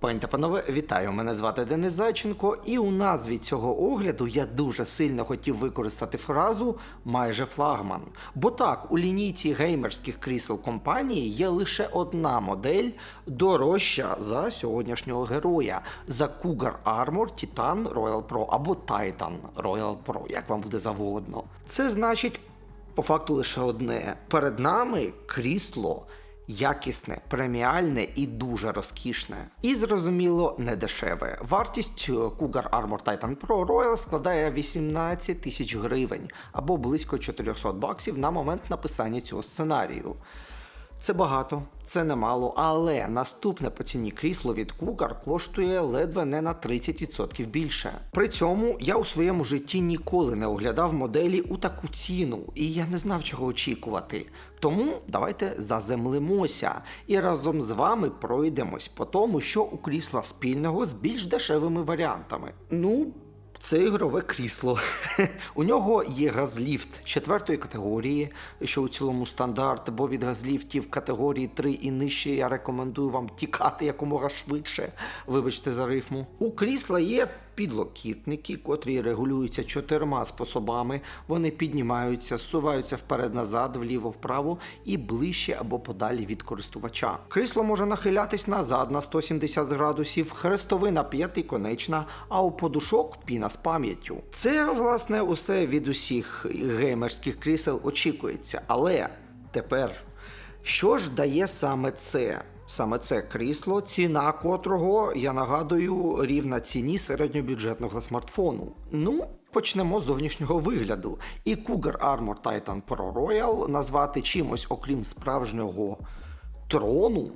Пані та панове, вітаю! Мене звати Денис Зайченко, і у назві цього огляду я дуже сильно хотів використати фразу майже флагман. Бо так, у лінійці геймерських крісел компанії є лише одна модель дорожча за сьогоднішнього героя за Cougar Armor Titan Royal Pro або Titan Royal Pro, як вам буде завгодно. Це значить по факту лише одне: перед нами крісло якісне, преміальне і дуже розкішне. І зрозуміло, не дешеве. Вартість е, Cougar Armor Titan Pro Royal складає 18 тисяч гривень або близько 400 баксів на момент написання цього сценарію. Це багато, це немало, але наступне по ціні крісло від Cougar коштує ледве не на 30% більше. При цьому я у своєму житті ніколи не оглядав моделі у таку ціну, і я не знав, чого очікувати. Тому давайте заземлимося і разом з вами пройдемось по тому, що у крісла спільного з більш дешевими варіантами. Ну, це ігрове крісло. У нього є газліфт четвертої категорії, що у цілому стандарт, бо від газліфтів категорії 3 і нижче я рекомендую вам тікати якомога швидше. Вибачте за рифму. У крісла є підлокітники, котрі регулюються чотирма способами. Вони піднімаються, зсуваються вперед-назад, вліво-вправо і ближче або подалі від користувача. Крісло може нахилятись назад на 170 градусів, хрестовина п'ятиконечна, а у подушок піна з пам'яттю. Це, власне, усе від усіх геймерських крісел очікується. Але тепер, що ж дає саме це? Саме це крісло, ціна котрого, я нагадую, рівна ціні середньобюджетного смартфону. Ну, почнемо з зовнішнього вигляду. І Cougar Armor Titan Pro Royal назвати чимось, окрім справжнього трону,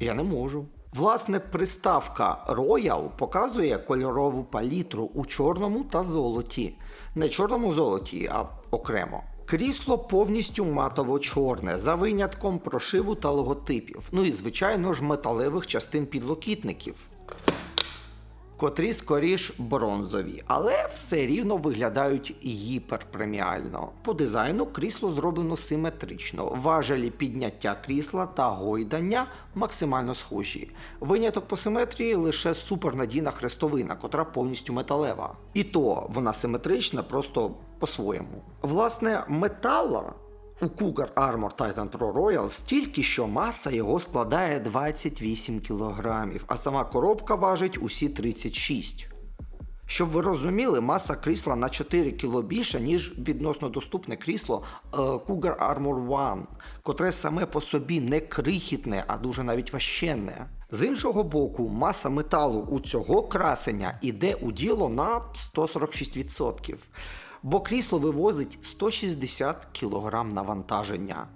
я не можу. Власне, приставка Royal показує кольорову палітру у чорному та золоті. Не чорному золоті, а окремо. Крісло повністю матово-чорне, за винятком прошиву та логотипів. Ну і, звичайно ж, металевих частин підлокітників котрі скоріш бронзові, але все рівно виглядають гіперпреміально. По дизайну крісло зроблено симетрично. Важелі підняття крісла та гойдання максимально схожі. Виняток по симетрії лише супернадійна хрестовина, котра повністю металева. І то вона симетрична просто по-своєму. Власне, метала у Cougar Armor Titan Pro Royal стільки, що маса його складає 28 кг, а сама коробка важить усі 36 щоб ви розуміли, маса крісла на 4 кг більша, ніж відносно доступне крісло е, Cougar Armor One, котре саме по собі не крихітне, а дуже навіть ващенне. З іншого боку, маса металу у цього красення іде у діло на 146%, бо крісло вивозить 160 кг навантаження.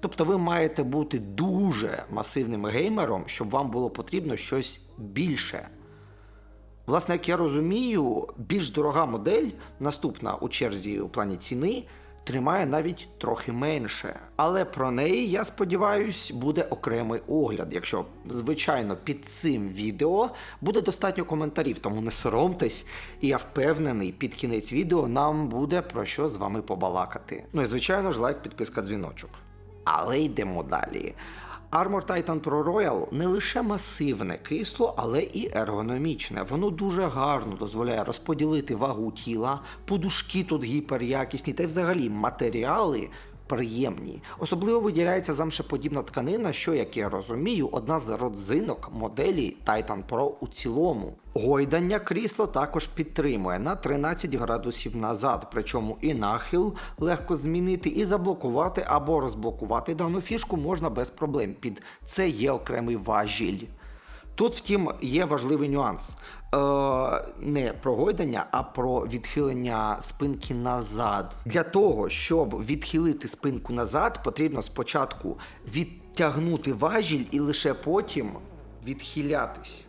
Тобто ви маєте бути дуже масивним геймером, щоб вам було потрібно щось більше. Власне, як я розумію, більш дорога модель, наступна у черзі у плані ціни, тримає навіть трохи менше. Але про неї, я сподіваюсь, буде окремий огляд. Якщо, звичайно, під цим відео буде достатньо коментарів, тому не соромтесь, і я впевнений, під кінець відео нам буде про що з вами побалакати. Ну і звичайно ж, лайк, підписка, дзвіночок. Але йдемо далі. Armor Titan Pro Royal не лише масивне крісло, але і ергономічне. Воно дуже гарно дозволяє розподілити вагу тіла, подушки тут гіперякісні, та й взагалі матеріали приємні. Особливо виділяється замшеподібна тканина, що, як я розумію, одна з родзинок моделі Titan Pro у цілому. Гойдання крісло також підтримує на 13 градусів назад, причому і нахил легко змінити, і заблокувати або розблокувати дану фішку можна без проблем. Під це є окремий важіль. Тут, втім, є важливий нюанс. Е, не про гойдання, а про відхилення спинки назад. Для того, щоб відхилити спинку назад, потрібно спочатку відтягнути важіль і лише потім відхилятись.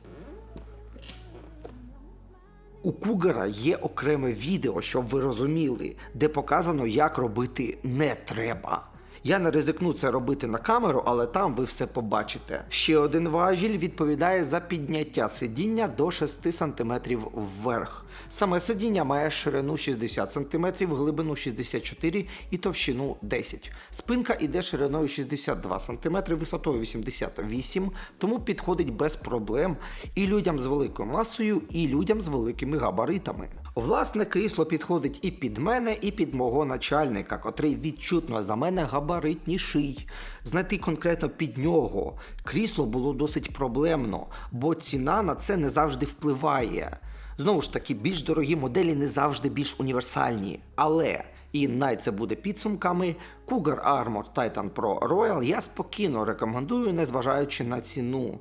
У Кугера є окреме відео, щоб ви розуміли, де показано, як робити не треба. Я не ризикну це робити на камеру, але там ви все побачите. Ще один важіль відповідає за підняття сидіння до 6 см вверх. Саме сидіння має ширину 60 см, глибину 64 і товщину 10. Спинка іде шириною 62 см, висотою 88, тому підходить без проблем і людям з великою масою, і людям з великими габаритами. Власне, крісло підходить і під мене, і під мого начальника, котрий відчутно за мене габаритніший. Знайти конкретно під нього крісло було досить проблемно, бо ціна на це не завжди впливає. Знову ж таки, більш дорогі моделі не завжди більш універсальні. Але і най це буде підсумками. Cougar Armor Titan Pro Royal я спокійно рекомендую, незважаючи на ціну.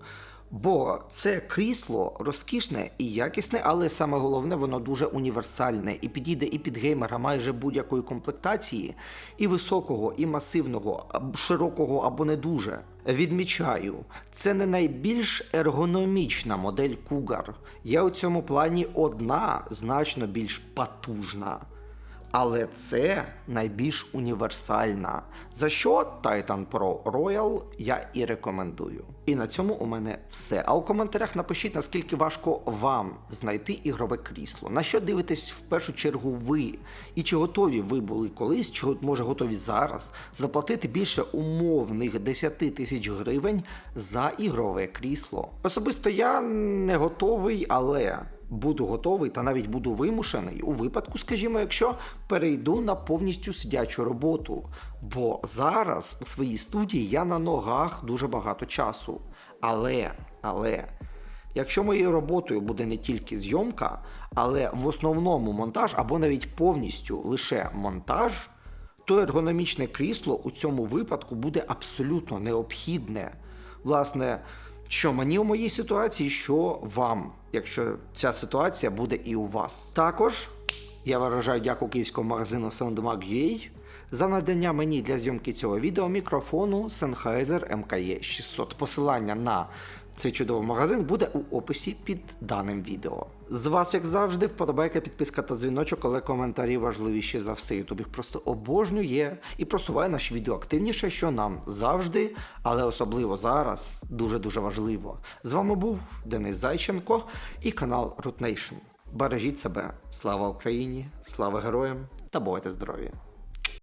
Бо це крісло розкішне і якісне, але саме головне, воно дуже універсальне і підійде і під геймера майже будь-якої комплектації, і високого, і масивного, широкого або не дуже. Відмічаю, це не найбільш ергономічна модель Cougar. Є у цьому плані одна значно більш потужна. Але це найбільш універсальна. За що Titan Pro Royal я і рекомендую. І на цьому у мене все. А у коментарях напишіть, наскільки важко вам знайти ігрове крісло. На що дивитесь в першу чергу ви? І чи готові ви були колись, чи може готові зараз заплатити більше умовних 10 тисяч гривень за ігрове крісло? Особисто я не готовий, але буду готовий та навіть буду вимушений у випадку, скажімо, якщо перейду на повністю сидячу роботу. Бо зараз у своїй студії я на ногах дуже багато часу. Але, але. Якщо моєю роботою буде не тільки зйомка, але в основному монтаж або навіть повністю лише монтаж, то ергономічне крісло у цьому випадку буде абсолютно необхідне. Власне, що мені у моїй ситуації, що вам, якщо ця ситуація буде і у вас. Також я виражаю дяку київському магазину SoundMag.ua за надання мені для зйомки цього відео мікрофону Sennheiser MKE 600. Посилання на цей чудовий магазин буде у описі під даним відео. З вас, як завжди, вподобайка, підписка та дзвіночок, але коментарі важливіші за все. Ютуб їх просто обожнює і просуває наші відео активніше, що нам завжди, але особливо зараз, дуже-дуже важливо. З вами був Денис Зайченко і канал Root Nation. Бережіть себе. Слава Україні, слава героям та бувайте здорові!